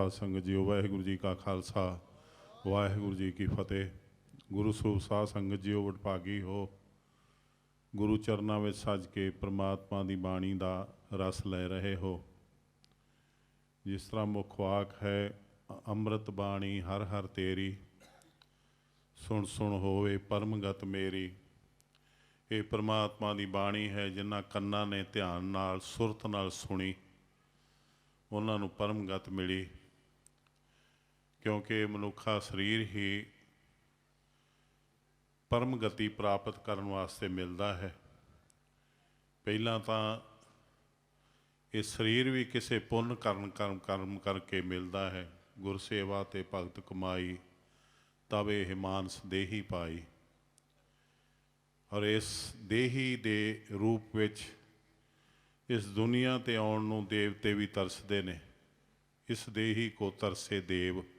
ਸਾਧ ਸੰਗਤ ਜੀਓ, ਵਾਹਿਗੁਰੂ ਜੀ ਕਾ ਖਾਲਸਾ, ਵਾਹਿਗੁਰੂ ਜੀ ਕੀ ਫਤਿਹ। ਗੁਰੂ ਸਰੂਪ ਸਾਧ ਸੰਗਤ ਜੀਓ, ਵਡਭਾਗੀ ਹੋ। ਗੁਰੂ ਚਰਨਾਂ ਵਿੱਚ ਸੱਜ ਕੇ ਪ੍ਰਮਾਤਮਾ ਦੀ ਬਾਣੀ ਦਾ ਰਸ ਲੈ ਰਹੇ ਹੋ। ਜਿਸ ਤਰ੍ਹਾਂ ਮੁੱਖ ਵਾਕ ਹੈ, ਅੰਮ੍ਰਿਤ ਬਾਣੀ ਹਰ ਹਰ ਤੇਰੀ, ਸੁਣ ਸੁਣ ਹੋਵੇ ਪਰਮਗਤ ਮੇਰੀ। ਇਹ ਪ੍ਰਮਾਤਮਾ ਦੀ ਬਾਣੀ ਹੈ, ਜਿਨ੍ਹਾਂ ਕੰਨਾਂ ਨੇ ਧਿਆਨ ਨਾਲ, ਸੁਰਤ ਨਾਲ ਸੁਣੀ। ਉਹਨਾਂ ਨੂੰ ਪਰਮਗਤ ਮਿਲੀ। ਕਿਉਂਕਿ ਮਨੁੱਖਾ ਸਰੀਰ ਹੀ ਪਰਮ ਗਤੀ ਪ੍ਰਾਪਤ ਕਰਨ ਵਾਸਤੇ ਮਿਲਦਾ ਹੈ। ਪਹਿਲਾਂ ਤਾਂ ਇਹ ਸਰੀਰ ਵੀ ਕਿਸੇ ਪੁੰਨ ਕਰਨ ਕਰਮ ਕਰਮ ਕਰਕੇ ਮਿਲਦਾ ਹੈ। ਗੁਰਸੇਵਾ ਤੇ ਭਗਤ ਕਮਾਈ ਤਵੇ ਇਹ ਮਾਨਸ ਦੇਹੀ ਪਾਈ। ਔਰ ਇਸ ਦੇਹੀ ਦੇ ਰੂਪ ਵਿੱਚ ਇਸ ਦੁਨੀਆ ਤੇ ਆਉਣ ਨੂੰ ਦੇਵਤੇ ਵੀ ਤਰਸਦੇ ਨੇ। ਇਸ ਦੇਹੀ ਕੋ ਤਰਸੇ ਦੇਵ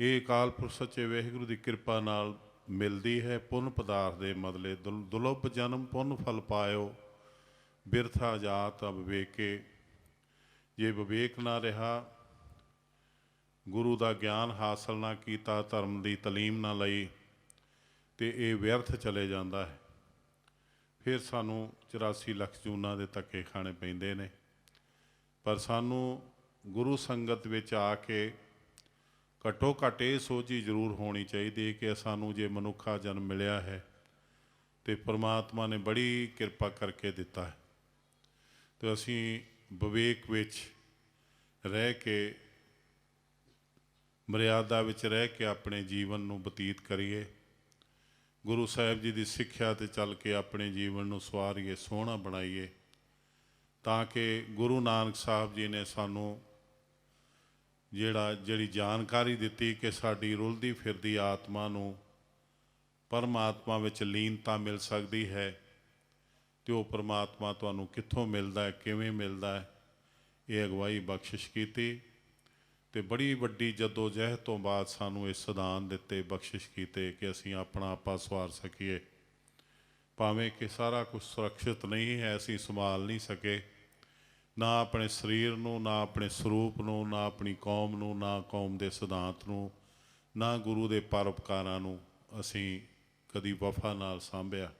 ਇਹ ਅਕਾਲ ਪੁਰਖ ਸੱਚੇ ਵਾਹਿਗੁਰੂ ਦੀ ਕਿਰਪਾ ਨਾਲ ਮਿਲਦੀ ਹੈ। ਪੁੰਨ ਪਦਾਰਥ ਦੇ ਮਦਲੇ ਦੁਲ- ਦੁਲੱਭ ਜਨਮ ਪੁੰਨ ਫਲ ਪਾਇਓ। ਬਿਰਥਾ ਜਾਤ ਅਬਵੇਕੇ ਜੇ ਵਿਵੇਕ ਨਾ ਰਿਹਾ, ਗੁਰੂ ਦਾ ਗਿਆਨ ਹਾਸਲ ਨਾ ਕੀਤਾ, ਧਰਮ ਦੀ ਤਾਲੀਮ ਨਾ ਲਈ, ਤੇ ਇਹ ਵਿਅਰਥ ਚਲੇ ਜਾਂਦਾ ਹੈ। ਫਿਰ ਸਾਨੂੰ 84 ਲੱਖ ਜੂਨਾਂ ਦੇ ਧੱਕੇ ਖਾਣੇ ਪੈਂਦੇ ਨੇ। ਪਰ ਸਾਨੂੰ ਗੁਰੂ ਸੰਗਤ ਵਿੱਚ ਆ ਕੇ ਘੱਟੋ ਘੱਟ ਇਹ ਸੋਝੀ ਜ਼ਰੂਰ ਹੋਣੀ ਚਾਹੀਦੀ ਹੈ ਕਿ ਸਾਨੂੰ ਜੇ ਮਨੁੱਖਾ ਜਨਮ ਮਿਲਿਆ ਹੈ ਤੇ ਪ੍ਰਮਾਤਮਾ ਨੇ ਬੜੀ ਕਿਰਪਾ ਕਰਕੇ ਦਿੱਤਾ ਹੈ। ਤੇ ਅਸੀਂ ਵਿਵੇਕ ਵਿੱਚ ਰਹਿ ਕੇ, ਮਰਿਆਦਾ ਵਿੱਚ ਰਹਿ ਕੇ ਆਪਣੇ ਜੀਵਨ ਨੂੰ ਬਤੀਤ ਕਰੀਏ। ਗੁਰੂ ਸਾਹਿਬ ਜੀ ਦੀ ਸਿੱਖਿਆ ਤੇ ਚੱਲ ਕੇ ਆਪਣੇ ਜੀਵਨ ਨੂੰ ਸਵਾਰੀਏ, ਸੋਹਣਾ ਬਣਾਈਏ, ਤਾਂ ਕਿ ਗੁਰੂ ਨਾਨਕ ਸਾਹਿਬ ਜੀ ਨੇ ਸਾਨੂੰ ਜਿਹੜਾ ਜਿਹੜੀ ਜਾਣਕਾਰੀ ਦਿੱਤੀ ਕਿ ਸਾਡੀ ਰੁਲਦੀ ਫਿਰਦੀ ਆਤਮਾ ਨੂੰ ਪਰਮਾਤਮਾ ਵਿੱਚ ਲੀਨਤਾ ਮਿਲ ਸਕਦੀ ਹੈ ਤੇ ਉਹ ਪਰਮਾਤਮਾ ਤੁਹਾਨੂੰ ਕਿੱਥੋਂ ਮਿਲਦਾ ਹੈ, ਕਿਵੇਂ ਮਿਲਦਾ ਹੈ, ਇਹ ਅਗਵਾਈ ਬਖਸ਼ਿਸ਼ ਕੀਤੀ ਤੇ ਬੜੀ ਵੱਡੀ ਜਦੋ ਜਹਿਦ ਤੋਂ ਬਾਅਦ ਸਾਨੂੰ ਇਹ ਸਿਧਾਂਤ ਦਿੱਤੇ, ਬਖਸ਼ਿਸ਼ ਕੀਤੇ ਕਿ ਅਸੀਂ ਆਪਣਾ ਆਪਾ ਸਵਾਰ ਸਕੀਏ। ਭਾਵੇਂ ਕਿ ਸਾਰਾ ਕੁਝ ਸੁਰੱਖਿਅਤ ਨਹੀਂ ਹੈ, ਅਸੀਂ ਸੰਭਾਲ ਨਹੀਂ ਸਕੇ ਨਾ ਆਪਣੇ ਸਰੀਰ ਨੂੰ, ਨਾ ਆਪਣੇ ਸਰੂਪ ਨੂੰ, ਨਾ ਆਪਣੀ ਕੌਮ ਨੂੰ, ਨਾ ਕੌਮ ਦੇ ਸਿਧਾਂਤ ਨੂੰ, ਨਾ ਗੁਰੂ ਦੇ ਪਰਉਪਕਾਰਾਂ ਨੂੰ ਅਸੀਂ ਕਦੀ ਵਫਾ ਨਾਲ ਸਾਂਭਿਆ।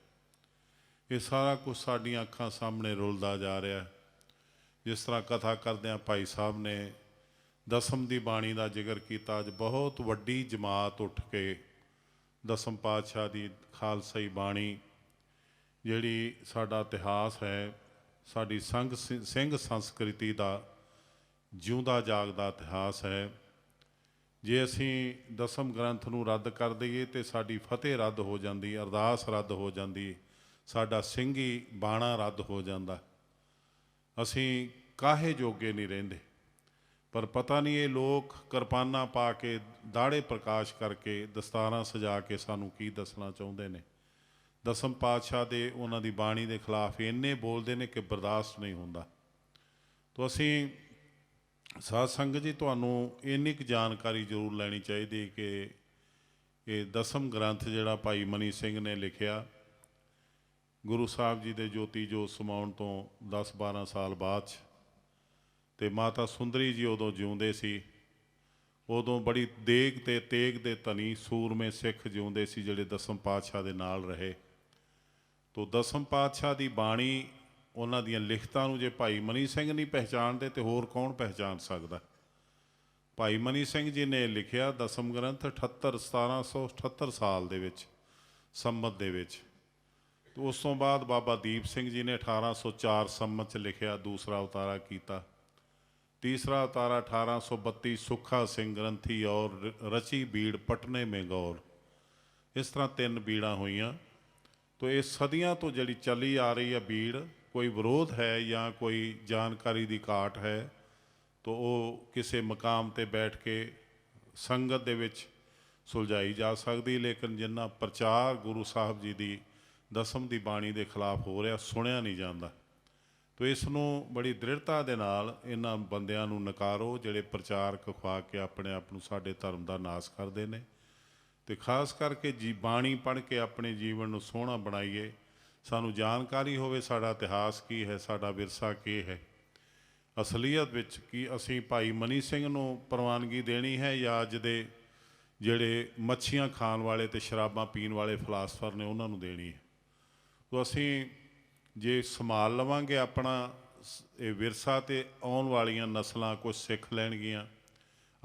ਇਹ ਸਾਰਾ ਕੁਝ ਸਾਡੀਆਂ ਅੱਖਾਂ ਸਾਹਮਣੇ ਰੁਲਦਾ ਜਾ ਰਿਹਾ ਜਿਸ ਤਰ੍ਹਾਂ ਕਥਾ ਕਰਦਿਆਂ ਭਾਈ ਸਾਹਿਬ ਨੇ ਦਸਮ ਦੀ ਬਾਣੀ ਦਾ ਜ਼ਿਕਰ ਕੀਤਾ, ਅੱਜ ਬਹੁਤ ਵੱਡੀ ਜਮਾਤ ਉੱਠ ਕੇ ਦਸਮ ਪਾਤਸ਼ਾਹ ਦੀ ਖਾਲਸਾਈ ਬਾਣੀ ਜਿਹੜੀ ਸਾਡਾ ਇਤਿਹਾਸ ਹੈ ਸਾਡੀ ਸੰਗ ਸਿ- ਸਿੰਘ ਸੰਸਕ੍ਰਿਤੀ ਦਾ ਜਿਉਂਦਾ ਜਾਗਦਾ ਇਤਿਹਾਸ ਹੈ। ਜੇ ਅਸੀਂ ਦਸਮ ਗ੍ਰੰਥ ਨੂੰ ਰੱਦ ਕਰ ਦਈਏ ਤੇ ਸਾਡੀ ਫਤਿਹ ਰੱਦ ਹੋ ਜਾਂਦੀ, ਅਰਦਾਸ ਰੱਦ ਹੋ ਜਾਂਦੀ, ਸਾਡਾ ਸਿੰਘੀ ਬਾਣਾ ਰੱਦ ਹੋ ਜਾਂਦਾ। ਅਸੀਂ ਕਾਹੇ ਜੋਗੇ ਨਹੀਂ ਰਹਿੰਦੇ। ਪਰ ਪਤਾ ਨਹੀਂ ਇਹ ਲੋਕ ਕਿਰਪਾਨਾਂ ਪਾ ਕੇ ਦਾੜੇ ਪ੍ਰਕਾਸ਼ ਕਰਕੇ ਦਸਤਾਰਾਂ ਸਜਾ ਕੇ ਸਾਨੂੰ ਕੀ ਦੱਸਣਾ ਚਾਹੁੰਦੇ ਨੇ। ਦਸਮ ਪਾਤਸ਼ਾਹ ਦੇ ਉਹਨਾਂ ਦੀ ਬਾਣੀ ਦੇ ਖਿਲਾਫ ਇੰਨੇ ਬੋਲਦੇ ਨੇ ਕਿ ਬਰਦਾਸ਼ਤ ਨਹੀਂ ਹੁੰਦਾ। ਤੋ ਅਸੀਂ ਸਾਧ ਸੰਗਤ ਜੀ, ਤੁਹਾਨੂੰ ਇੰਨੀ ਕੁ ਜਾਣਕਾਰੀ ਜ਼ਰੂਰ ਲੈਣੀ ਚਾਹੀਦੀ ਕਿ ਇਹ ਦਸਮ ਗ੍ਰੰਥ ਜਿਹੜਾ ਭਾਈ ਮਨੀ ਸਿੰਘ ਨੇ ਲਿਖਿਆ, ਗੁਰੂ ਸਾਹਿਬ ਜੀ ਦੇ ਜੋਤੀ ਜੋਤ ਸਮਾਉਣ ਤੋਂ 10-12 ਸਾਲ ਬਾਅਦ 'ਚ। ਤੇ ਮਾਤਾ ਸੁੰਦਰੀ ਜੀ ਉਦੋਂ ਜਿਉਂਦੇ ਸੀ, ਉਦੋਂ ਬੜੀ ਦੇਗ ਤੇ ਤੇਗ ਦੇ ਧਨੀ ਸੂਰਮੇ ਸਿੱਖ ਜਿਉਂਦੇ ਸੀ ਜਿਹੜੇ ਦਸਮ ਪਾਤਸ਼ਾਹ ਦੇ ਨਾਲ ਰਹੇ। ਤੋ ਦਸਮ ਪਾਤਸ਼ਾਹ ਦੀ ਬਾਣੀ, ਉਹਨਾਂ ਦੀਆਂ ਲਿਖਤਾਂ ਨੂੰ ਜੇ ਭਾਈ ਮਨੀ ਸਿੰਘ ਨਹੀਂ ਪਹਿਚਾਣਦੇ ਤੇ ਹੋਰ ਕੌਣ ਪਹਿਚਾਣ ਸਕਦਾ? ਭਾਈ ਮਨੀ ਸਿੰਘ ਜੀ ਨੇ ਲਿਖਿਆ ਦਸਮ ਗ੍ਰੰਥ 78 1778 ਸਾਲ ਦੇ ਵਿੱਚ, ਸੰਮਤ ਦੇ ਵਿੱਚ। ਤੇ ਉਸ ਤੋਂ ਬਾਅਦ ਬਾਬਾ ਦੀਪ ਸਿੰਘ ਜੀ ਨੇ 1804 ਸੰਮਤ ਚ ਲਿਖਿਆ, ਦੂਸਰਾ ਉਤਾਰਾ ਕੀਤਾ। ਤੀਸਰਾ ਉਤਾਰਾ 1832 ਸੁੱਖਾ ਸਿੰਘ ਗ੍ਰੰਥੀ ਔਰ ਰਚੀ ਬੀੜ ਪਟਨੇ ਮੇ ਗੌਰ। ਇਸ ਤਰ੍ਹਾਂ ਤਿੰਨ ਬੀੜਾਂ ਹੋਈਆਂ। ਤੋ ਇਹ ਸਦੀਆਂ ਤੋਂ ਜਿਹੜੀ ਚੱਲੀ ਆ ਰਹੀ ਹੈ ਬੀੜ ਕੋਈ ਵਿਰੋਧ ਹੈ ਜਾਂ ਕੋਈ ਜਾਣਕਾਰੀ ਦੀ ਘਾਟ ਹੈ, ਤੋ ਉਹ ਕਿਸੇ ਮਕਾਮ ਤੇ ਬੈਠ ਕੇ ਸੰਗਤ ਦੇ ਵਿੱਚ ਸੁਲਝਾਈ ਜਾ ਸਕਦੀ, ਲੇਕਿਨ ਜਿੰਨਾ ਪ੍ਰਚਾਰ ਗੁਰੂ ਸਾਹਿਬ ਜੀ ਦੀ ਦਸਮ ਦੀ ਬਾਣੀ ਦੇ ਖਿਲਾਫ ਹੋ ਰਿਹਾ, ਸੁਣਿਆ ਨਹੀਂ ਜਾਂਦਾ। ਤੋ ਇਸ ਨੂੰ ਬੜੀ ਦ੍ਰਿੜਤਾ ਦੇ ਨਾਲ ਇਹਨਾਂ ਬੰਦਿਆਂ ਨੂੰ ਨਕਾਰੋ, ਜਿਹੜੇ ਪ੍ਰਚਾਰਕ ਖਵਾ ਕੇ ਆਪਣੇ ਆਪ ਨੂੰ ਸਾਡੇ ਧਰਮ ਦਾ ਨਾਸ ਕਰਦੇ ਨੇ। ਤੇ ਖਾਸ ਕਰਕੇ ਜੀ ਬਾਣੀ ਪੜ੍ਹ ਕੇ ਆਪਣੇ ਜੀਵਨ ਨੂੰ ਸੋਹਣਾ ਬਣਾਈਏ, ਸਾਨੂੰ ਜਾਣਕਾਰੀ ਹੋਵੇ ਸਾਡਾ ਇਤਿਹਾਸ ਕੀ ਹੈ, ਸਾਡਾ ਵਿਰਸਾ ਕੀ ਹੈ। ਅਸਲੀਅਤ ਵਿੱਚ ਕੀ ਅਸੀਂ ਭਾਈ ਮਨੀ ਸਿੰਘ ਨੂੰ ਪ੍ਰਵਾਨਗੀ ਦੇਣੀ ਹੈ ਜਾਂ ਅੱਜ ਦੇ ਜਿਹੜੇ ਮੱਛੀਆਂ ਖਾਣ ਵਾਲੇ ਤੇ ਸ਼ਰਾਬਾਂ ਪੀਣ ਵਾਲੇ ਫਲਾਸਫਰ ਨੇ ਉਹਨਾਂ ਨੂੰ ਦੇਣੀ ਹੈ। ਤੋ ਅਸੀਂ ਜੇ ਸੰਭਾਲ ਲਵਾਂਗੇ ਆਪਣਾ ਸ- ਇਹ ਵਿਰਸਾ ਤੇ ਆਉਣ ਵਾਲੀਆਂ ਨਸਲਾਂ ਕੁਝ ਸਿੱਖ ਲੈਣਗੀਆਂ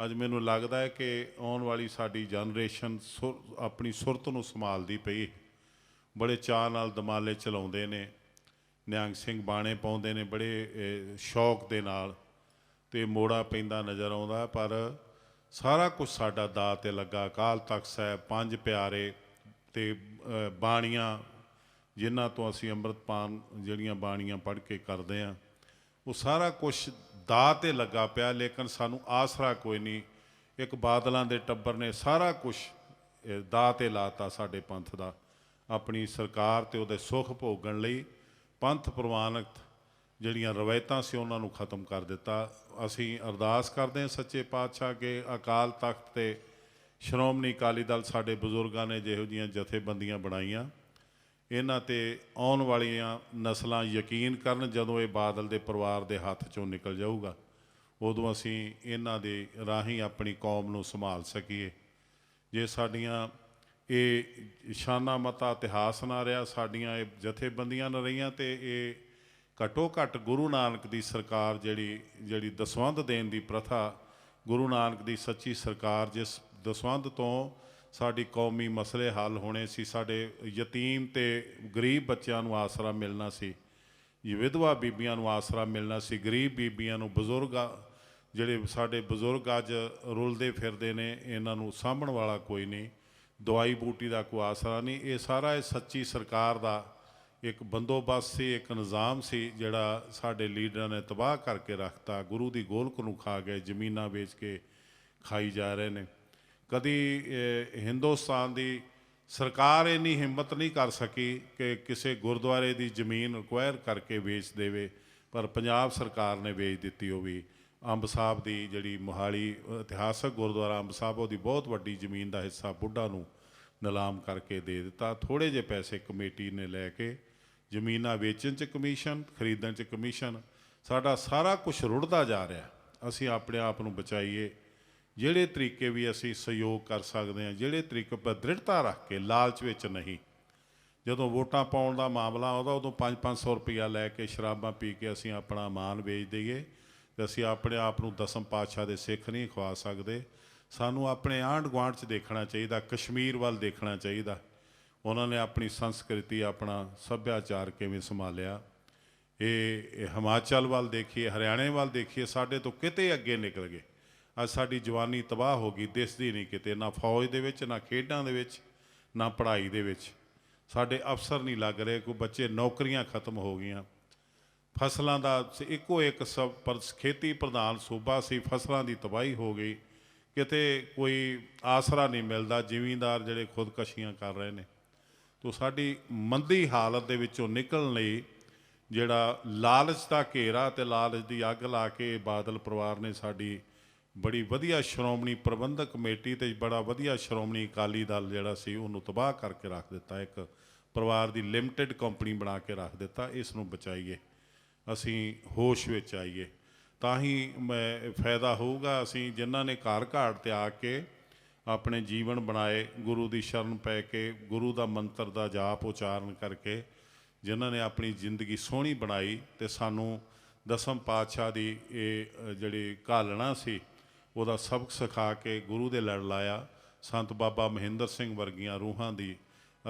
ਅੱਜ ਮੈਨੂੰ ਲੱਗਦਾ ਹੈ ਕਿ ਆਉਣ ਵਾਲੀ ਸਾਡੀ ਜਨਰੇਸ਼ਨ ਸੁਰ- ਆਪਣੀ ਸੁਰਤ ਨੂੰ ਸੰਭਾਲਦੀ ਪਈ। ਬੜੇ ਚਾਅ ਨਾਲ ਦਮਾਲੇ ਚਲਾਉਂਦੇ ਨੇ, ਨਿਹੰਗ ਸਿੰਘ ਬਾਣੇ ਪਾਉਂਦੇ ਨੇ ਬੜੇ ਸ਼ੌਕ ਦੇ ਨਾਲ ਤੇ ਮੋੜਾ ਪੈਂਦਾ ਨਜ਼ਰ ਆਉਂਦਾ, ਪਰ ਸਾਰਾ ਕੁਝ ਸਾਡਾ ਦਾ ਤੇ ਲੱਗਾ। ਅਕਾਲ ਤਖਤ ਸਾਹਿਬ, ਪੰਜ ਪਿਆਰੇ ਤੇ ਬਾਣੀਆਂ ਜਿਨ੍ਹਾਂ ਤੋਂ ਅਸੀਂ ਅੰਮ੍ਰਿਤਪਾਨ, ਜਿਹੜੀਆਂ ਬਾਣੀਆਂ ਪੜ੍ਹ ਕੇ ਕਰਦੇ ਆ ਉਹ ਸਾਰਾ ਕੁਝ ਦਾ ਤੇ ਲੱਗਾ ਪਿਆ, ਲੇਕਿਨ ਸਾਨੂੰ ਆਸਰਾ ਕੋਈ ਨਹੀਂ। ਇੱਕ ਬਾਦਲਾਂ ਦੇ ਟੱਬਰ ਨੇ ਸਾਰਾ ਕੁਝ ਦਾ ਤੇ ਲਾਤਾ ਸਾਡੇ ਪੰਥ ਦਾ, ਆਪਣੀ ਸਰਕਾਰ ਤੇ ਉਹਦੇ ਸੁੱਖ ਭੋਗਣ ਲਈ। ਪੰਥ ਪ੍ਰਵਾਨਕ ਜਿਹੜੀਆਂ ਰਵਾਇਤਾਂ ਸੀ ਉਹਨਾਂ ਨੂੰ ਖਤਮ ਕਰ ਦਿੱਤਾ। ਅਸੀਂ ਅਰਦਾਸ ਕਰਦੇ ਹਾਂ ਸੱਚੇ ਪਾਤਸ਼ਾਹ ਕੇ ਅਕਾਲ ਤਖਤ ਤੇ ਸ਼੍ਰੋਮਣੀ ਅਕਾਲੀ ਦਲ ਸਾਡੇ ਬਜ਼ੁਰਗਾਂ ਨੇ ਜਿਹੋ ਜੀਆਂ ਜਥੇਬੰਦੀਆਂ ਬਣਾਈਆਂ। ਇਹਨਾਂ ਤੇ ਆਉਣ ਵਾਲੀਆਂ ਨਸਲਾਂ ਯਕੀਨ ਕਰਨ ਜਦੋਂ ਇਹ ਬਾਦਲ ਦੇ ਪਰਿਵਾਰ ਦੇ ਹੱਥ ਚੋਂ ਨਿਕਲ ਜਾਊਗਾ, ਉਦੋਂ ਅਸੀਂ ਇਹਨਾਂ ਦੇ ਰਾਹੀਂ ਆਪਣੀ ਕੌਮ ਨੂੰ ਸੰਭਾਲ ਸਕੀਏ। ਜੇ ਸਾਡੀਆਂ ਇਹ ਸ਼ਾਨਾ ਮਤਾ ਇਤਿਹਾਸ ਨਾ ਰਿਹਾ, ਸਾਡੀਆਂ ਇਹ ਜਥੇਬੰਦੀਆਂ ਨਾ ਰਹੀਆਂ ਤੇ ਇਹ ਘਟੋ ਘੱਟ ਗੁਰੂ ਨਾਨਕ ਦੀ ਸਰਕਾਰ ਜਿਹੜੀ ਜਿਹੜੀ ਦਸਵੰਧ ਦੇਣ ਦੀ ਪ੍ਰਥਾ, ਗੁਰੂ ਨਾਨਕ ਦੀ ਸੱਚੀ ਸਰਕਾਰ ਜਿਸ ਦਸਵੰਧ ਤੋਂ ਸਾਡੀ ਕੌਮੀ ਮਸਲੇ ਹੱਲ ਹੋਣੇ ਸੀ, ਸਾਡੇ ਯਤੀਮ ਤੇ ਗਰੀਬ ਬੱਚਿਆਂ ਨੂੰ ਆਸਰਾ ਮਿਲਣਾ ਸੀ ਵਿਧਵਾ ਬੀਬੀਆਂ ਨੂੰ ਆਸਰਾ ਮਿਲਣਾ ਸੀ, ਗਰੀਬ ਬੀਬੀਆਂ ਨੂੰ ਬਜ਼ੁਰਗ ਜਿਹੜੇ ਸਾਡੇ ਬਜ਼ੁਰਗ ਅੱਜ ਰੁਲਦੇ ਫਿਰਦੇ ਨੇ, ਇਹਨਾਂ ਨੂੰ ਸਾਂਭਣ ਵਾਲਾ ਕੋਈ ਨਹੀਂ, ਦਵਾਈ ਬੂਟੀ ਦਾ ਕੋਈ ਆਸਰਾ ਨਹੀਂ, ਇਹ ਸਾਰਾ ਇਹ ਸੱਚੀ ਸਰਕਾਰ ਦਾ ਇੱਕ ਬੰਦੋਬਸਤ ਸੀ, ਇੱਕ ਨਿਜ਼ਾਮ ਸੀ, ਜਿਹੜਾ ਸਾਡੇ ਲੀਡਰਾਂ ਨੇ ਤਬਾਹ ਕਰਕੇ ਰੱਖਤਾ, ਗੁਰੂ ਦੀ ਗੋਲਕ ਨੂੰ ਖਾ ਗਏ ਜ਼ਮੀਨਾਂ ਵੇਚ ਕੇ ਖਾਈ ਜਾ ਰਹੇ ਨੇ। ਕਦੀ ਹਿੰਦੁਸਤਾਨ ਦੀ ਸਰਕਾਰ ਇੰਨੀ ਹਿੰਮਤ ਨਹੀਂ ਕਰ ਸਕੀ ਕਿ ਕਿਸੇ ਗੁਰਦੁਆਰੇ ਦੀ ਜ਼ਮੀਨ ਰਿਕਵਾਇਰ ਕਰਕੇ ਵੇਚ ਦੇਵੇ, ਪਰ ਪੰਜਾਬ ਸਰਕਾਰ ਨੇ ਵੇਚ ਦਿੱਤੀ ਉਹ ਵੀ। ਅੰਬ ਸਾਹਿਬ ਦੀ ਜਿਹੜੀ ਮੋਹਾਲੀ ਇਤਿਹਾਸਕ ਗੁਰਦੁਆਰਾ, ਅੰਬ ਸਾਹਿਬ ਉਹਦੀ ਬਹੁਤ ਵੱਡੀ ਜ਼ਮੀਨ ਦਾ ਹਿੱਸਾ ਬੁੱਢਾ ਨੂੰ ਨਿਲਾਮ ਕਰਕੇ ਦੇ ਦਿੱਤਾ। ਥੋੜੇ ਜਿਹੇ ਪੈਸੇ ਕਮੇਟੀ ਨੇ ਲੈ ਕੇ ਜ਼ਮੀਨਾਂ ਵੇਚਣ 'ਚ ਕਮਿਸ਼ਨ, ਖਰੀਦਣ 'ਚ ਕਮਿਸ਼ਨ, ਸਾਡਾ ਸਾਰਾ ਕੁਝ ਰੁੜਦਾ ਜਾ ਰਿਹਾ। ਅਸੀਂ ਆਪਣੇ ਆਪ ਨੂੰ ਬਚਾਈਏ। ਜਿਹੜੇ ਤਰੀਕੇ ਵੀ ਅਸੀਂ ਸਹਿਯੋਗ ਕਰ ਸਕਦੇ ਹਾਂ, ਜਿਹੜੇ ਤਰੀਕੇ ਪਰ ਦ੍ਰਿੜਤਾ ਰੱਖ ਕੇ, ਲਾਲਚ ਵਿੱਚ ਨਹੀਂ। ਜਦੋਂ ਵੋਟਾਂ ਪਾਉਣ ਦਾ ਮਾਮਲਾ ਆਉਂਦਾ, ਉਦੋਂ 5-500 ਰੁਪਇਆ ਲੈ ਕੇ ਸ਼ਰਾਬਾਂ ਪੀ ਕੇ ਅਸੀਂ ਆਪਣਾ ਮਾਨ ਵੇਚ ਦਈਏ ਤੇ ਅਸੀਂ ਆਪਣੇ ਆਪ ਨੂੰ ਦਸਮ ਪਾਤਸ਼ਾਹ ਦੇ ਸਿੱਖ ਨਹੀਂ ਖਵਾ ਸਕਦੇ। ਸਾਨੂੰ ਆਪਣੇ ਆਂਢ ਗੁਆਂਢ 'ਚ ਦੇਖਣਾ ਚਾਹੀਦਾ, ਕਸ਼ਮੀਰ ਵੱਲ ਦੇਖਣਾ ਚਾਹੀਦਾ। ਉਹਨਾਂ ਨੇ ਆਪਣੀ ਸੰਸਕ੍ਰਿਤੀ, ਆਪਣਾ ਸੱਭਿਆਚਾਰ ਕਿਵੇਂ ਸੰਭਾਲਿਆ? ਇਹ ਇਹ ਹਿਮਾਚਲ ਵੱਲ ਦੇਖੀਏ, ਹਰਿਆਣੇ ਵੱਲ ਦੇਖੀਏ, ਸਾਡੇ ਤੋਂ ਕਿਤੇ ਅੱਗੇ ਨਿਕਲ ਗਏ। ਅੱਜ ਸਾਡੀ ਜਵਾਨੀ ਤਬਾਹ ਹੋ ਗਈ, ਦਿਸਦੀ ਨਹੀਂ ਕਿਤੇ, ਨਾ ਫੌਜ ਦੇ ਵਿੱਚ, ਨਾ ਖੇਡਾਂ ਦੇ ਵਿੱਚ, ਨਾ ਪੜ੍ਹਾਈ ਦੇ ਵਿੱਚ। ਸਾਡੇ ਅਫਸਰ ਨਹੀਂ ਲੱਗ ਰਹੇ, ਕੋਈ ਬੱਚੇ ਨੌਕਰੀਆਂ ਖਤਮ ਹੋ ਗਈਆਂ। ਫਸਲਾਂ ਦਾ ਇੱਕੋ ਇੱਕ ਸਭ ਪਰ, ਖੇਤੀ ਪ੍ਰਧਾਨ ਸੂਬਾ ਸੀ, ਫਸਲਾਂ ਦੀ ਤਬਾਹੀ ਹੋ ਗਈ। ਕਿਤੇ ਕੋਈ ਆਸਰਾ ਨਹੀਂ ਮਿਲਦਾ, ਜ਼ਿਮੀਂਦਾਰ ਜਿਹੜੇ ਖੁਦਕਸ਼ੀਆਂ ਕਰ ਰਹੇ ਨੇ। ਤੋ ਸਾਡੀ ਮੰਦੀ ਹਾਲਤ ਦੇ ਵਿੱਚੋਂ ਨਿਕਲਣ ਲਈ ਜਿਹੜਾ ਲਾਲਚ ਦਾ ਘੇਰਾ ਤੇ ਲਾਲਚ ਦੀ ਅੱਗ ਲਾ ਕੇ ਬਾਦਲ ਪਰਿਵਾਰ ਨੇ ਸਾਡੀ ਬੜੀ ਵਧੀਆ ਸ਼੍ਰੋਮਣੀ ਪ੍ਰਬੰਧਕ ਕਮੇਟੀ ਤੇ ਬੜਾ ਵਧੀਆ ਸ਼੍ਰੋਮਣੀ ਅਕਾਲੀ ਦਲ ਜਿਹੜਾ ਸੀ ਉਹਨੂੰ ਤਬਾਹ ਕਰਕੇ ਰੱਖ ਦਿੱਤਾ, ਇੱਕ ਪਰਿਵਾਰ ਦੀ ਲਿਮਟਿਡ ਕੰਪਨੀ ਬਣਾ ਕੇ ਰੱਖ ਦਿੱਤਾ, ਇਸ ਨੂੰ ਬਚਾਈਏ, ਅਸੀਂ ਹੋਸ਼ ਵਿੱਚ ਆਈਏ। ਤਾਂ ਹੀ ਮੈਂ, ਫਾਇਦਾ ਹੋਊਗਾ, ਅਸੀਂ ਜਿਨ੍ਹਾਂ ਨੇ ਘਰ ਘਾਟ ਤੇ ਆ ਕੇ ਆਪਣੇ ਜੀਵਨ ਬਣਾਏ, ਗੁਰੂ ਦੀ ਸ਼ਰਨ ਪੈ ਕੇ, ਗੁਰੂ ਦਾ ਮੰਤਰ ਦਾ ਜਾਪ ਉਚਾਰਨ ਕਰਕੇ ਜਿਨ੍ਹਾਂ ਨੇ ਆਪਣੀ ਜ਼ਿੰਦਗੀ ਸੋਹਣੀ ਬਣਾਈ ਤੇ ਸਾਨੂੰ ਦਸਮ ਪਾਤਸ਼ਾਹ ਦੀ ਇਹ ਜਿਹੜੀ ਘਾਲਣਾ ਸੀ ਉਹਦਾ ਸਬਕ ਸਿਖਾ ਕੇ ਗੁਰੂ ਦੇ ਲੜ ਲਾਇਆ। ਸੰਤ ਬਾਬਾ ਮਹਿੰਦਰ ਸਿੰਘ ਵਰਗੀਆਂ ਰੂਹਾਂ ਦੀ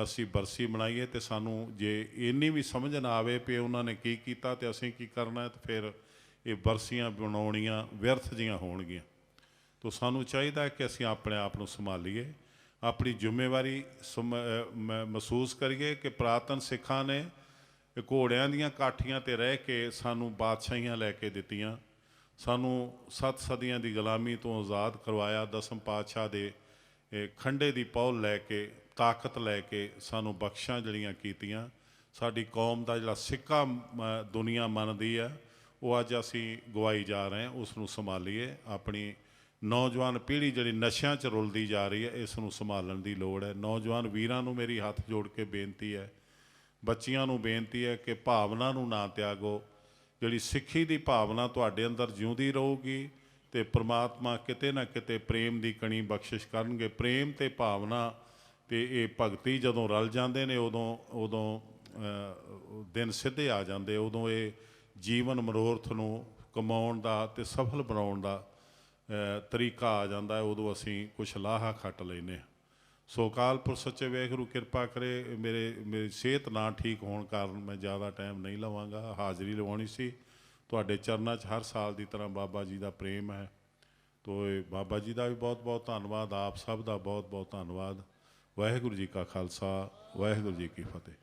ਅਸੀਂ ਬਰਸੀ ਬਣਾਈਏ ਤੇ ਸਾਨੂੰ ਜੇ ਇੰਨੀ ਵੀ ਸਮਝ ਨਾ ਆਵੇ ਕਿ ਉਹਨਾਂ ਨੇ ਕੀ ਕੀਤਾ ਤੇ ਅਸੀਂ ਕੀ ਕਰਨਾ ਹੈ, ਤੇ ਫਿਰ ਇਹ ਬਰਸੀਆਂ ਬਣਾਉਣੀਆਂ ਵਿਅਰਥ ਜੀਆਂ ਹੋਣਗੀਆਂ। ਤੋ ਸਾਨੂੰ ਚਾਹੀਦਾ ਕਿ ਅਸੀਂ ਆਪਣੇ ਆਪ ਨੂੰ ਸੰਭਾਲੀਏ, ਆਪਣੀ ਜ਼ਿੰਮੇਵਾਰੀ ਸਮ- ਮ- ਮਹਿਸੂਸ ਕਰੀਏ ਕਿ ਪ੍ਰਾਤਨ ਸਿੱਖਾਂ ਨੇ ਘੋੜਿਆਂ ਦੀਆਂ ਕਾਠੀਆਂ ਤੇ ਰਹਿ ਕੇ ਸਾਨੂੰ ਬਾਦਸ਼ਾਹੀਆਂ ਲੈ ਕੇ ਦਿੱਤੀਆਂ। ਸਾਨੂੰ ਸੱਤ ਸਦੀਆਂ ਦੀ ਗੁਲਾਮੀ ਤੋਂ ਆਜ਼ਾਦ ਕਰਵਾਇਆ, ਦਸਮ ਪਾਤਸ਼ਾਹ ਦੇ ਖੰਡੇ ਦੀ ਪੌਲ ਲੈ ਕੇ, ਤਾਕਤ ਲੈ ਕੇ ਸਾਨੂੰ ਬਖਸ਼ਾਂ ਜਿਹੜੀਆਂ ਕੀਤੀਆਂ। ਸਾਡੀ ਕੌਮ ਦਾ ਜਿਹੜਾ ਸਿੱਕਾ ਦੁਨੀਆ ਮੰਨਦੀ ਆ ਉਹ ਅੱਜ ਅਸੀਂ ਗਵਾਈ ਜਾ ਰਹੇ ਹਾਂ, ਉਸ ਨੂੰ ਸੰਭਾਲੀਏ। ਆਪਣੀ ਨੌਜਵਾਨ ਪੀੜ੍ਹੀ ਜਿਹੜੀ ਨਸ਼ਿਆਂ 'ਚ ਰੁਲਦੀ ਜਾ ਰਹੀ ਹੈ, ਇਸ ਨੂੰ ਸੰਭਾਲਣ ਦੀ ਲੋੜ ਹੈ। ਨੌਜਵਾਨ ਵੀਰਾਂ ਨੂੰ ਮੇਰੀ ਹੱਥ ਜੋੜ ਕੇ ਬੇਨਤੀ ਹੈ, ਬੱਚੀਆਂ ਨੂੰ ਬੇਨਤੀ ਹੈ ਕਿ ਭਾਵਨਾ ਨੂੰ ਨਾ ਤਿਆਗੋ। ਜਿਹੜੀ ਸਿੱਖੀ ਦੀ ਭਾਵਨਾ ਤੁਹਾਡੇ ਅੰਦਰ ਜਿਉਂਦੀ ਰਹੂਗੀ ਤੇ ਪ੍ਰਮਾਤਮਾ ਕਿਤੇ ਨਾ ਕਿਤੇ ਪ੍ਰੇਮ ਦੀ ਕਣੀ ਬਖਸ਼ਿਸ਼ ਕਰਨਗੇ। ਪ੍ਰੇਮ ਤੇ ਭਾਵਨਾ ਤੇ ਇਹ ਭਗਤੀ ਜਦੋਂ ਰਲ ਜਾਂਦੇ ਨੇ, ਉਦੋਂ ਉਦੋਂ ਦਿਨ ਸਿੱਧੇ ਆ ਜਾਂਦੇ, ਉਦੋਂ ਇਹ ਜੀਵਨ ਮਨੋਰਥ ਨੂੰ ਕਮਾਉਣ ਦਾ ਤੇ ਸਫਲ ਬਣਾਉਣ ਦਾ ਤਰੀਕਾ ਆ ਜਾਂਦਾ, ਉਦੋਂ ਅਸੀਂ ਕੁਛ ਲਾਹਾ ਖੱਟ ਲੈਨੇ ਹਾਂ। ਸੋ ਅਕਾਲਪੁਰ ਸੱਚੇ ਵੇਖਰੂ, ਕਿਰਪਾ ਕਰੇ ਮੇਰੇ, ਮੇਰੀ ਸਿਹਤ ਨਾ ਠੀਕ ਹੋਣ ਕਾਰਨ ਮੈਂ ਜ਼ਿਆਦਾ ਟਾਈਮ ਨਹੀਂ ਲਵਾਂਗਾ। ਹਾਜ਼ਰੀ ਲਵਾਉਣੀ ਸੀ। ਤੁਹਾਡੇ ਚਰਨਾਂ 'ਚ ਹਰ ਸਾਲ ਦੀ ਤਰ੍ਹਾਂ ਬਾਬਾ ਜੀ ਦਾ ਪ੍ਰੇਮ ਹੈ। ਤੋ ਬਾਬਾ ਜੀ ਦਾ ਵੀ ਬਹੁਤ ਬਹੁਤ ਧੰਨਵਾਦ। ਆਪ ਸਭ ਦਾ ਬਹੁਤ ਬਹੁਤ ਧੰਨਵਾਦ। ਵਾਹਿਗੁਰੂ ਜੀ ਕਾ ਖਾਲਸਾ, ਵਾਹਿਗੁਰੂ ਜੀ ਕੀ ਫਤਿਹ।